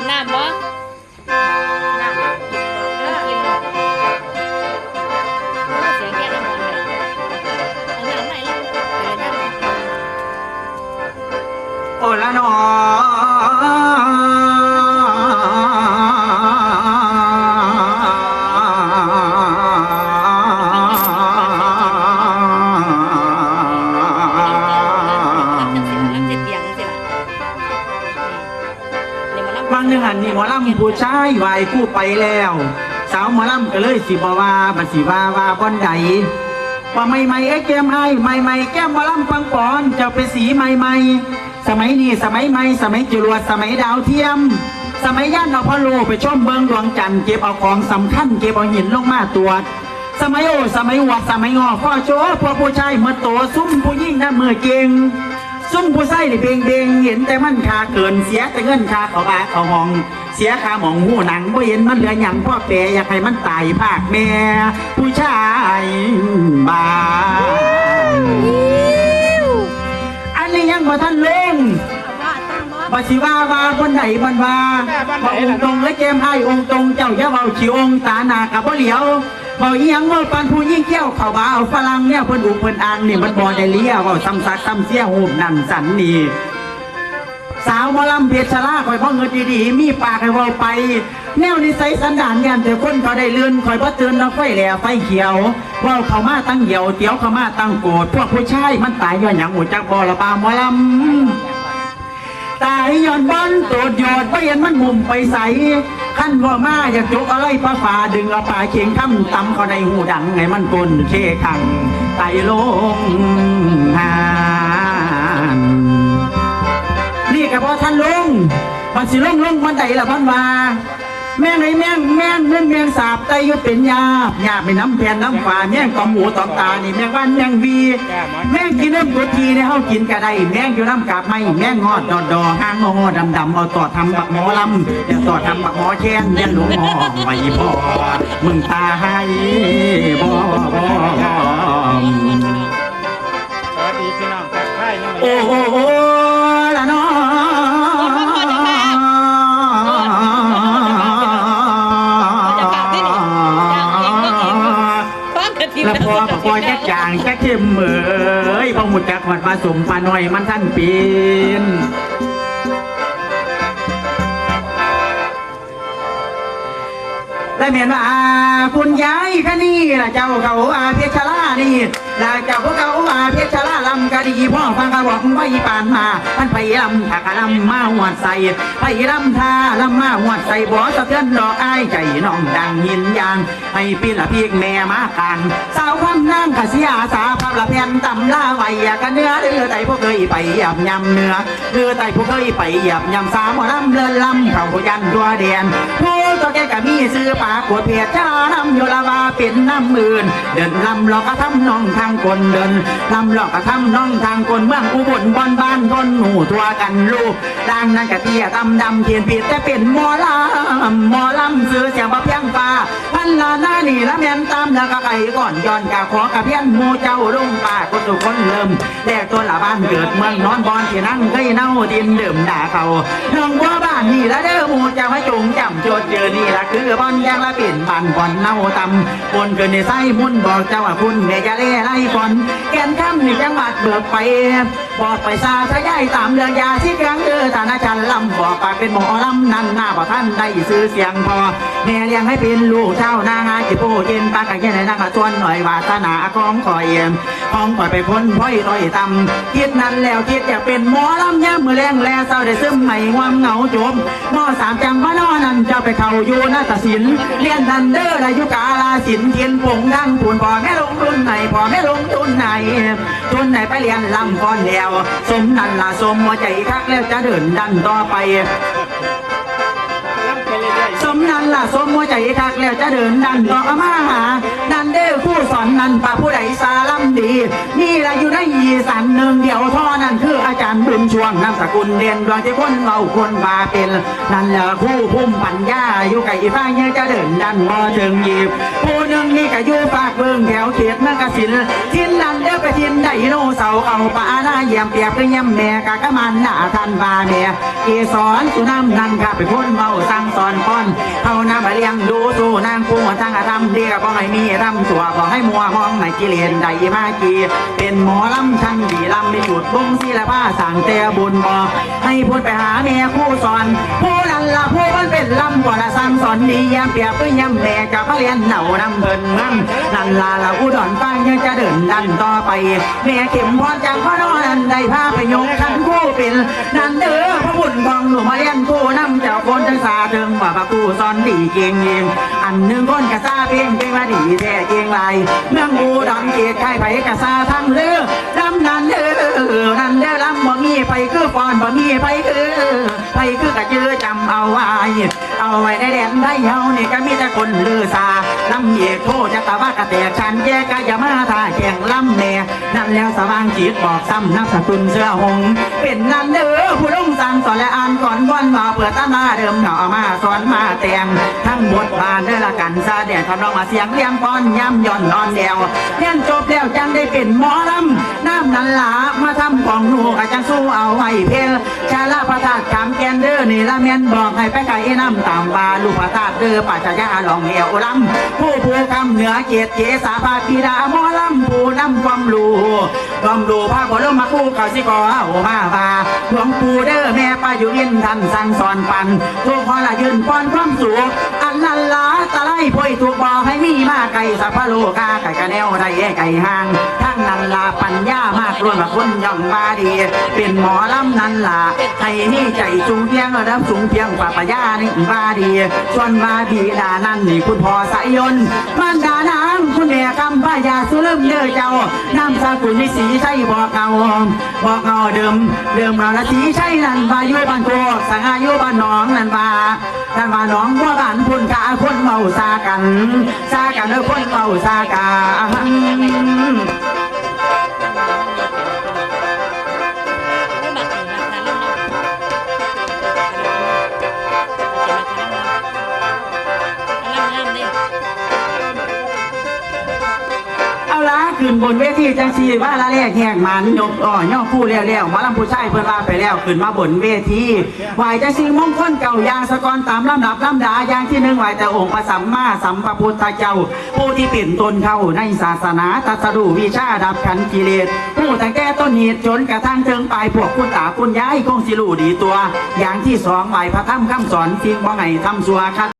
มน้ำบ่น้ำกินเสี วังหนึ่งอันนี้หมอลำผู้ชายไหวคู่ไปแล้ว สาวหมอลำก็เลยสิบว่าบัดสิว่าว่าบอนใดว่าไม่ไม่ไอ้แก้มให้ไม่ไม่แก้มหมอลำฟังปอนจะไปสีใหม่ใหม่สมัยนี้สมัยใหม่สมัยจรวดสมัยดาวเทียม สมัยย่านเอาพอโลไปชมเบิงดวงจันทร์เก็บเอาของสำคัญเก็บเอาหินลงมาตรวจสมัยโอสมัยวัดสมัยงอข้อโชว์พวกผู้ชายเมื่อโตซุ่มผู้ยิ่งน้ำมือเก่ง ซุ่มผู้ใส่นี่เบงเบงเห็นแต่มันค่าเกินเสียแต่เงินค่าเขาบาเขาหอง เสียค่าหมองหูหนังบ่เห็นมันเหลือหยังพ่อแปรอยากให้มันตายภาคแม่ผู้ชายบ้าอันนี้ยังบ่ทันเลงบาสิว่าว่าบนไหนบนว่าว่าองค์ตรงและแก้มให้องค์ตรงเจ้าอย่าเบาชิวองตาหนากับบ่เหลียว เบาเอียงเว่าปานผู้ยิ่งเกี้ยวเข้าบ่าเอาฝรั่งเนี่ยเพิ่นอุเพิ่นอ่างนี่มันบ่ได้เลี้ยเว้าซ้ำซักซ้ำเสียหูบนั่นสันนี่สาวมอลำเพชรชลาคอยพ่อเงินดีๆ มีปากให้เว่าไป แนวนิสัยสันดานยันแต่คนเขาได้เลื่อนคอยพ่อเตือนเราไฟแหล่ไฟเขียวว่าเขามาตั้งเหี่ยวเตี้ยวเขามาตั้งโกรธพวกผู้ชายมันตายย้อนหยังหูจักบอละบามอลำตายย้อนบอนโตดยอดไ่เห็นมันมุมไปใส ขั้นว่ามาอยากจกอะไรปลาฝาดึงเอาปลาเคียงคำตำเขาในหูดังไงมันกลนเคขังไตลงหานนี่กับพ่อท่านลุงมันสิลงลงมันไดละพันวา แม่งไอ้แม่งแม่งเงินแม่งสาบไตยุเป็นยาบยาบไปน้ำแผ่นน้ำฝาแม่งตอมหูตอมตานี่แม่งวันแม่งวีแม่งกินน้ำตัวทีในเฮากินกระได้แม่งอยู่น้ำกาบไม่แม่งงอดดอดดอห้างงอดำดำเอาต่อทำบักหมอลำอย่าต่อทำบักหมอแค้นยันหลวงหอไว้พ่อมึงตาให้บ่บ่สวัสดีพี่น้องทักทยโอ้โห จางแค่เข้มเหมยพอหมุดจากหอดมาสมปลาหน่อยมันท่านปีนและเมียนว่าคุณยายคะนี่ล่ะเจ้าเขาอาเพชรลานี่ล่ะเจ้าพวกเขาอาเพชรลาลำกะดี พ่อฟังกระบอกไว้ปานมามันไปลำถากะลำมาหวดใส่ไปลำทาลำมาหวดใส่บ่สะเทือนดอกอ้ายใจน้องดังหินยางให้พี่ละพี่แม่มากันสาวคำนางกะเสียสาพับละแผ่นตำลาไว้อยากกันเนื้อเรือไตพวกเคยไปหยับยำเนื้อเรือไตพวกเคยไปหยับยำสาวหมอลำเลินลำเขายันตัวเดียนผู้ตัวแกก็มีซื้อปากกวดเพียจ้าลำโยลาวาเป็นน้ำมื่นเดินลำหลอกกระทำน้องทางคนเดินลำหลอกกระทำน้องทางคนเมืองอุบลบอนบ้านทนหนูทัวกันลูกดังนั้นกะเตี้ยตำดำเทียนผิดแต่เป็นหมอลำหมอลำซื้อเสียงมาเพียงฟ้าพันลาหน้านี่ละเมียนตามแล้วก็ไก่ก่อนย้อนกะขอกะเพียนหมูเจ้าลุงป่าคนทุกคนเริ่มแตัวละบ้านเกิดเมืองนอนบอนที่นั่งเคยเน่าดินเดิมด่าเขาน้องบัวบ้านนี่ละเด้อหมูจ้าให้จงจำโจทย์เจอนี่ละคือบอนยางละเป็นบานบอนเน่าตำบนเกินในไส้มุ่นบอกเจ้าว่าคุณแม่จะเล่ไล่บอนแกนคำนี่จังหวัดเบิกไปบอกไปซาทะยายตามเรื่องยาที่กลางเดือฐานะจันลำบอกปากเป็นหมอลำนั่นหน้าบ่ท่านได้ซื้อเสียงพอแม่เลี้ยงให้เป็นลูกเจ้านางาจิโปเย็นปากกันแค่ไหนนางมาชวนหน่อยวาสนาของคอยเอ็มของคอยไปพ้นพ้อยต้อยตำคิดนั้นแล้วคิดอยากเป็นหมอลำย่ำมือแรงแลเศร้าได้ซึมใหม่ความเหงาจมมอสามจังพระนอนันจ้าไปเข้าอยู่นาฏศิลป์เรียนทันเดอร์อายุกาลาศิลป์เทียนผงดังผุนพอแม่ลงทุนไหนพอแม่ลงทุนไหนทุนไหนไปเรียนลำก่อนแล้วสมนันละสมหัวใจคักแล้วจะเดินดันต่อไป ไปเรื่อยสมนั้นล่ะสมหัวใจคักแล้วจะเดินดันต่อมาหา นันเด้อผู้สอนนันป่าผู้ใดสาลำดี นี่ละอยู่ในอีสานหนึ่งเดียวท่อนั้นคืออาจารย์บุญช่วงนามสกุลเด่นดวงที่คนเมาคนบาเป็น นั่นแหละคู่พุ่มปัญญาอยู่ไก่ฟ้าเยอะจะเดินดันบ่ถึงหยิบผู้หนึ่งนี่ก็อยู่ฝากเบิ่งแถวเขตนักสินทินนั้นเด้อไปทินไดโนเสาร์เอาป่าหน้าเยี่ยมเปียบคือเยี่ยมแม่กะกะมันหน้าทันบาแม่เกสรสุน้ำนันค่ะไปพ้นเมาสั่งสอนป้อนเขานำมาเลี้ยงดูสู้นางผู้ทางอาธรรมเดียบ่ให้มีรำสัวบ่ให้มัวห้องไหนกิเลนใดมากีเป็นหมอลำชั้นดีลำไมีจุดบงศิลปะสั่งแต่บุญบ่ให้พูดไปหาแม่ผู้สอน ผู้นั้นละผู้มันเป็นลำก่อนละสั่งสอนดียามเปียบเพื่อยามแม่กับพระเรียนเหน่านำเพิ่นมั่งนั่นลาละอุดรฟังยังจะเดินดันต่อไปแม่เข็มพรจากพ่อนอนันได้พาไปยกขันคู่เป็นนั่นเด้อพระบุญของหลวงมาเรียนคู่นำเจ้าคนจังสาเทิงว่าพระคู่สอนดีเก่งเองอันหนึ่งคนกะซาเพียงเก่งว่าดีแท้เก่งไรเมืองอูดอนเกียรติใครไปกะซาทั้งเรือลำนั้นเด้อนั่นเด้อลำบ่มีไปคือฟอนบ่มีไปคือไปคือกะเจอจำเอาไว้เอาไว้ในแดนได้เฮานี่ก็มีแต่คนลือซาลำเอกโทษจะตะว่ากะแตกชันแยกกะอย่ามาท่าแข่งลำแน่นั่น แล้วสว่างจิตบอกซ้ำนับสกุลเสื้อหง เป็นนั่นเด้อผู้ลงสั่งสอนและอ่านก่อนบอนมาเปิดตามาเดิมเหนาเอามาสอนมาแต่งทั้งบทบาทเด้อละกันซาเดียทำนองมาเสียงเลี้ยงป้อนย่ำย่อนนอนเดียวเรียนจบแล้วจังได้เป็นหมอลำน้ำนันหลามาทำของหนูกะจังสู้เอาไว้เพลชาลาประทาดขามแกนเด้อนี่ละแม่นบอกให้ไปไก่น้ำตามบาลูกประทาดเด้อปัจจยาหลองเอวลำผู้ผู้คำเหนือเกียรติเจสาภาพีดาหมอลำผู้นำความรู้ ความรู้พระบรมครูเขาสิกอเอามาบาหลวงปู่เด้อแม่ป้าอยู่ยินท่านสั่งสอนปันทุกพอละยืนป้อนความสุขอันนันลาตะไลพ่อยถูกบอให้มีมาไก่สัพพโลกาไก่กระแนวไดไก่ห่างทั้งนันลาปัญญามากรวนมาคนย่องบาดี เป็นหมอลำนันลาให้นี่ใจสูงเพียงระดับสูงเพียงปะปะยานี่บาดีส่วนบาดีดานั่นนี่คุณพ่อสายยนมันดานา แม่คำพายาสุลืมเด้อเจ้านามสกุลนิสีใช่บอกเก่าบอกเก่าเดิมเดิมเราละสีใช่นั่นบายู่บ้านโกสังอายุบ้านหนองนั่นบานั่นบาหนองบัวบ้านพุ่นกาคนเมาซากันซากันเด้อคนเมาซากัน ลยนะคะเรื่องเนาะเล่ำเล่ำเด้เอาขึ้นบนเวทีจังสีว่าละแรกแหกมันยกอ่อย่อคู่แล้วแล้วหมาลำผู้ชายเพิ่นว่าไปแล้วขึ้นมาบนเวทีไหวจังสีมงคลเก่ายางสะกอนตามลำดับลำดาอย่างที่หนึ่งไหวแต่องค์พระสัมมาสัมพุทธเจ้า ผู้ที่เป็นตนเข้าในศาสนาตัสรู้วิชาดับขันกิเลสผู้ตั้งแต่ต้นเหตุจนกระทั่งถึงปลายพวกคุณตาคุณยายคงสิรูดีตัว อย่างที่สองไหวพระธรรมคำสอนทิ้งว่าไงทำสัวคัด